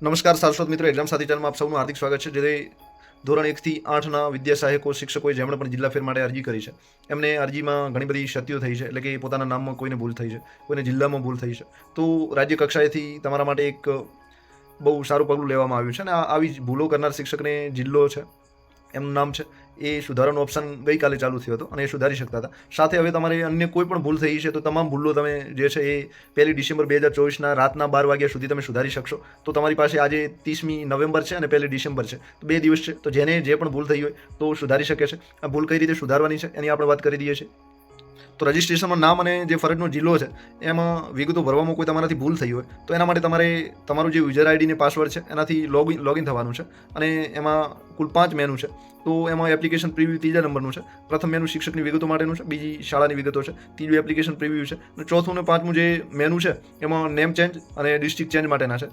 નમસ્કાર, સારસ્વત મિત્રો. એક્ઝામ સાથી ચેનલમાં આપ સૌનું હાર્દિક સ્વાગત છે જે ધોરણ એકથી આઠના વિદ્યા સહાયકો, શિક્ષકોએ જેમણે પણ જિલ્લા ફેર માટે અરજી કરી છે, એમને અરજીમાં ઘણી બધી ક્ષતિઓ થઈ છે, એટલે કે પોતાના નામમાં કોઈને ભૂલ થઈ છે, કોઈને જિલ્લામાં ભૂલ થઈ છે. તો રાજ્ય કક્ષાએથી તમારા માટે એક બહુ સારું પગલું લેવામાં આવ્યું છે અને આવી ભૂલો કરનાર શિક્ષકને જિલ્લો છે, એમનું નામ છે એ સુધારાનો ઓપ્શન ગઈકાલે ચાલુ થયો હતો અને એ સુધારી શકતા હતા. સાથે હવે તમારે અન્ય કોઈ પણ ભૂલ થઈ છે તો તમામ ભૂલો તમે જે છે એ પહેલી ડિસેમ્બર બે હજાર ચોવીસના રાતના બાર વાગ્યા સુધી તમે સુધારી શકશો. તો તમારી પાસે આજે ત્રીસમી નવેમ્બર છે અને પહેલી ડિસેમ્બર છે. તો બે દિવસ છે. તો જેને જે પણ ભૂલ થઈ હોય તો સુધારી શકે છે. આ ભૂલ કઈ રીતે સુધારવાની છે એની આપણે વાત કરી દઈએ છીએ. તો રજિસ્ટ્રેશનમાં નામ અને જે ફરજનો જિલ્લો છે, એમાં વિગતો ભરવામાં કોઈ તમારાથી ભૂલ થઈ હોય, તો એના માટે તમારે તમારું જે યુઝર આઈડી ને પાસવર્ડ છે, એનાથી લોગિન લોગિન થવાનું છે અને એમાં કુલ પાંચ મેનુ છે. તો એમાં એપ્લિકેશન પ્રિવ્યુ ત્રીજા નંબરનું છે. પ્રથમ મેનુ શિક્ષકની વિગતો માટેનું છે, બીજી શાળાની વિગતો છે, ત્રીજું એપ્લિકેશન પ્રિવ્યુ છે અને ચોથું અને પાંચમું જે મેનુ છે, એમાં નેમ ચેન્જ અને ડિસ્ટ્રિક્ટ ચેન્જ માટેના છે.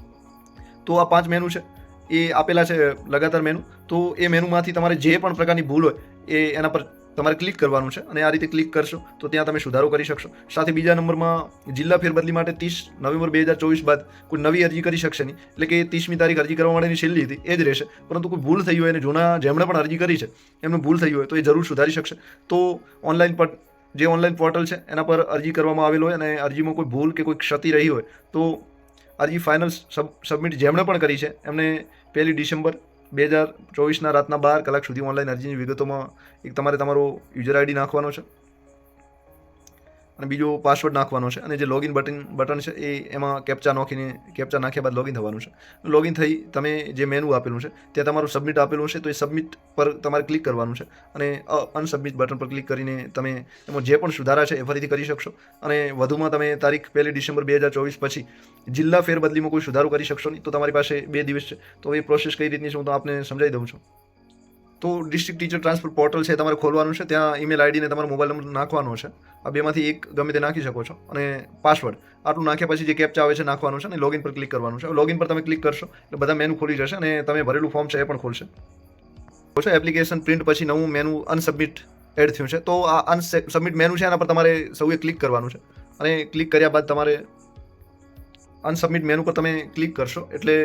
તો આ પાંચ મેનુ છે, એ આપેલા છે લગાતાર મેનુ તો એ મેનુમાંથી તમારે જે પણ પ્રકારની ભૂલ હોય, એ એના પર તમારે ક્લિક કરવાનું છે અને આ રીતે ક્લિક કરશો તો ત્યાં તમે સુધારો કરી શકશો. સાથે બીજા નંબરમાં જિલ્લા ફેરબદલી માટે ત્રીસ નવેમ્બર બે હજાર ચોવીસ બાદ કોઈ નવી અરજી કરી શકશે નહીં. એટલે કે ત્રીસમી તારીખ અરજી કરવા માટેની છેલ્લી હતી, એ જ રહેશે. પરંતુ કોઈ ભૂલ થઈ હોય અને જૂના, જેમણે પણ અરજી કરી છે, એમનું ભૂલ થઈ હોય તો એ જરૂર સુધારી શકશે. તો ઓનલાઈન પર જે ઓનલાઈન પોર્ટલ છે, એના પર અરજી કરવામાં આવેલ હોય અને અરજીમાં કોઈ ભૂલ કે કોઈ ક્ષતિ રહી હોય તો અરજી ફાઇનલ સબ સબમિટ જેમણે પણ કરી છે, એમને પહેલી ડિસેમ્બર બે હજાર ચોવીસના રાતના બાર કલાક સુધી ઓનલાઈન અરજીની વિગતોમાં એક તમારે તમારો યુઝર આઈડી નાખવાનો છે. અને બીજો પાસવર્ડ નાખવાનો છે. અને જે લોગિન બટન બટન છે, એ એમાં કેપ્ચા નાખીને કેપ્ચા નાખ્યા બાદ લોગિન થવાનું છે. લોગિન થઈ તમે જે મેનુ આપેલું છે, ત્યાં તમારું સબમિટ આપેલું છે, તો એ સબમિટ પર તમારે ક્લિક કરવાનું છે. અને અનસબમિટ બટન પર ક્લિક કરીને તમે એમાં જે પણ સુધારા છે, એ ફરીથી કરી શકશો. અને વધુમાં તમે તારીખ પહેલી ડિસેમ્બર બે હજાર ચોવીસ પછી જિલ્લા ફેરબદલીમાં કોઈ સુધારો કરી શકશો નહીં, તો તમારી પાસે બે દિવસ છે. તો એ પ્રોસેસ કઈ રીતની છે, હું તો આપને સમજાવી દઉં છું. તો ડિસ્ટ્રિક્ટ ટીચર ટ્રાન્સફર પોર્ટલ છે તમારે ખોલવાનું છે. ત્યાં ઈમેલ આઈડીને તમારો મોબાઈલ નંબર નાખવાનો છે. આ બેમાંથી એક ગમે તે નાખી શકો છો. અને પાસવર્ડ આટલું નાખ્યા પછી જે કેપ્ચા આવે છે નાખવાનું છે અને લોગિન પર ક્લિક કરવાનું છે. લોગિન પર તમે ક્લિક કરશો, એટલે બધા મેનુ ખોલી જશે અને તમે ભરેલું ફોર્મ છે એ પણ ખોલશે. છે એપ્લિકેશન પ્રિન્ટ પછી નવું મેનુ અનસબમિટ એડ થયું છે. તો આ અનસબમિટ મેનુ છે એના પર તમારે સૌએ ક્લિક કરવાનું છે. અને ક્લિક કર્યા બાદ તમારે અનસબમિટ મેનુ પર તમે ક્લિક કરશો. એટલે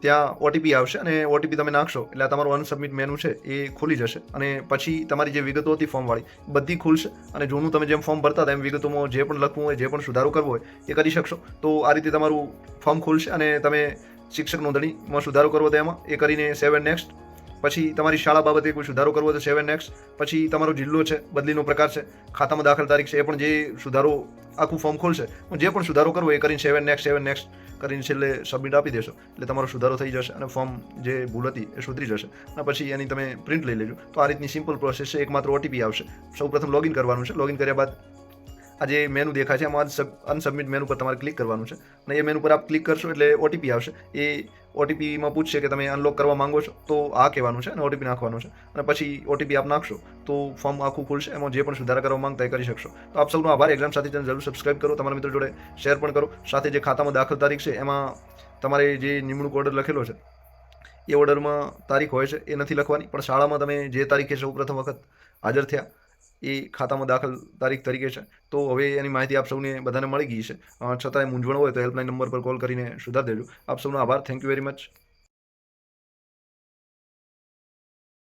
ત્યાં ઓટીપી આવશે અને ઓટીપી તમે નાખશો. એટલે આ તમારું અનસબમિટ મેનુ છે, એ ખુલી જશે. અને પછી તમારી જે વિગતો હતી ફોર્મવાળી બધી ખુલશે. અને જૂનું તમે જેમ ફોર્મ ભરતા હતા, એમ વિગતોમાં જે પણ લખવું હોય, જે પણ સુધારો કરવો હોય, એ કરી શકશો. તો આ રીતે તમારું ફોર્મ ખુલશે અને તમે શિક્ષક નોંધણીમાં સુધારો કરવો તો એમાં, એ કરીને સેવન નેક્સ્ટ પછી તમારી શાળા બાબતે કોઈ સુધારો કરવો તો સેવન નેક્સ્ટ. પછી તમારો જિલ્લો છે, બદલીનો પ્રકાર છે. ખાતામાં દાખલ તારીખ છે, એ પણ જે સુધારો આખું ફોર્મ ખોલશે જે પણ સુધારો કરવો એ કરીને સેવન નેક્સ્ટ સેવન નેક્સ્ટ કરીને છેલ્લે સબમિટ આપી દેશો. એટલે તમારો સુધારો થઈ જશે અને ફોર્મ જે ભૂલ હતી એ સુધરી જશે. અને પછી એની તમે પ્રિન્ટ લઈ લેજો. તો આ રીતની સિમ્પલ પ્રોસેસ છે, એકમાત્ર ઓટીપી આવશે. સૌ પ્રથમ લોગિન કરવાનું છે. લોગિન કર્યા બાદ આ જે મેનુ દેખાય છે, એમાં અનસબમિટ મેનુ પર તમારે ક્લિક કરવાનું છે. અને એ મેનુ પર આપ ક્લિક કરશો એટલે ઓટીપી આવશે. એ ઓટીપીમાં પૂછશે કે તમે અનલોક કરવા માંગો છો, તો આ કહેવાનું છે અને ઓટીપી નાખવાનું છે. અને પછી ઓટીપી આપ નાખશો, તો ફોર્મ આખું ખુલશે. એમાં જે પણ સુધારા કરવા માંગતા એ કરી શકશો. તો આપ સૌનો આભાર. એક્ઝામ સાથે જરૂર સબસ્ક્રાઇબ કરો, તમારા મિત્રો જોડે શેર પણ કરો. સાથે જે ખાતામાં દાખલ તારીખ છે, એમાં તમારે જે નિમણૂક ઓર્ડર લખેલો છે, એ ઓર્ડરમાં તારીખ હોય છે, એ નથી લખવાની. પણ શાળામાં તમે જે તારીખે સૌ પ્રથમ વખત હાજર થયા એ ખાતામાં દાખલ તારીખ તરીકે છે. તો હવે એની માહિતી આપ સૌને બધાને મળી ગઈ છે. છતાંય મૂંઝવણ હોય તો હેલ્પલાઇન નંબર પર કોલ કરીને સુધાર દેજો. આપ સૌનો આભાર. Thank you very much